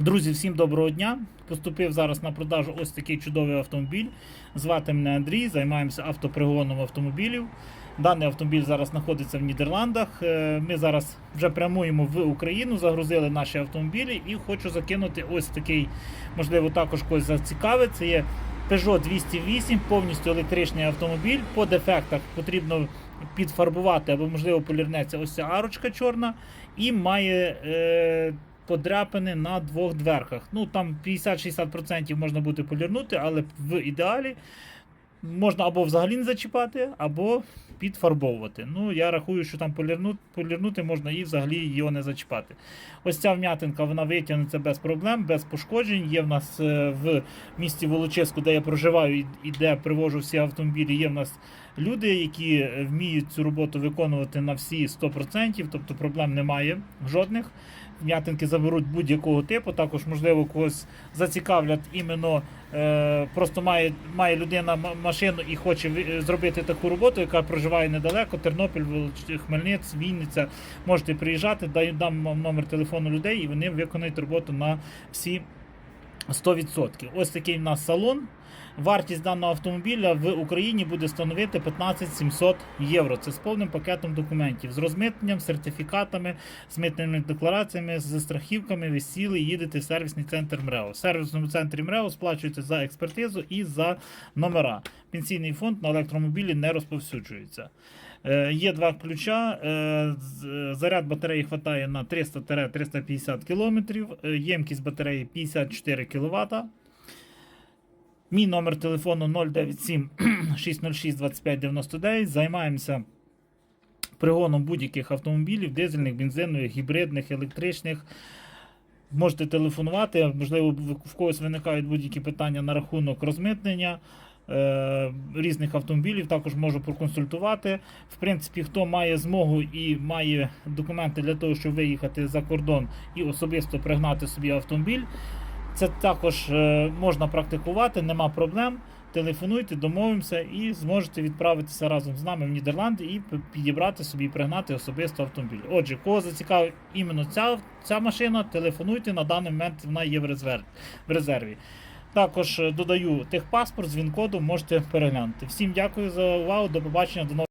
Друзі, всім доброго дня. Поступив зараз на продажу ось такий чудовий автомобіль. Звати мене Андрій, займаємося автопригоном автомобілів. Даний автомобіль зараз знаходиться в Нідерландах. Е, Ми зараз вже прямуємо в Україну, загрузили наші автомобілі і хочу закинути ось такий, можливо, також когось зацікавить. Це є Peugeot 208, повністю електричний автомобіль. По дефектах потрібно підфарбувати або, можливо, полірнеться ось ця арочка чорна і має. Е, подряпини на двох дверках. Ну там 50-60% можна буде полірнути, але в ідеалі можна або взагалі не зачіпати, або підфарбовувати. Ну, я рахую, що там полірнути, полірнути можна і взагалі його не зачіпати. Ось ця вм'ятинка вона витягнеться без проблем, без пошкоджень. Є в нас е, в місті Волочиську, де я проживаю і- де привожу всі автомобілі. Є в нас люди, які вміють цю роботу виконувати на всі 100%, тобто проблем немає жодних. Вм'ятинки заберуть будь-якого типу. Також, можливо, когось зацікавлять іменно просто має, має людина машину і хоче е, зробити таку роботу, яка проживає недалеко. Тернопіль, Хмельницьк, Вінниця. Можете приїжджати, даю дам вам номер телефону людей, і вони виконають роботу на всі 100%. Ось такий в нас салон. Вартість даного автомобіля в Україні буде становити 15 700 євро. Це з повним пакетом документів, з розмитненням, сертифікатами, з митними деклараціями, з страхівками. Ви сіли їдете в сервісний центр МРЕО. В сервісному центрі МРЕО сплачуєте за експертизу і за номера. Пенсійний фонд на електромобілі не розповсюджується. Е, Є два ключа. е, Заряд батареї хватає на 300-350 км. Ємкість батареї 54 кВт. Мій номер телефону 097 606 25 99. Займаємося пригоном будь-яких автомобілів, дизельних, бензинових, гібридних, електричних. Можете телефонувати, можливо, в в когось виникають будь-які питання на рахунок розмитнення е, різних автомобілів. Також можу проконсультувати. В принципі, хто має змогу і має документи для того, щоб виїхати за кордон і особисто пригнати собі автомобіль. Це також е, можна практикувати, нема проблем. Телефонуйте, домовимося і зможете відправитися разом з нами в Нідерланди і підібрати собі і пригнати особисто автомобіль. Отже, кого зацікавить іменно ця, ця машина, телефонуйте на даний момент вона є в резерві. В резерві. Також е, додаю техпаспорт з він-кодом, можете переглянути. Всім дякую за увагу, до побачення, до нових.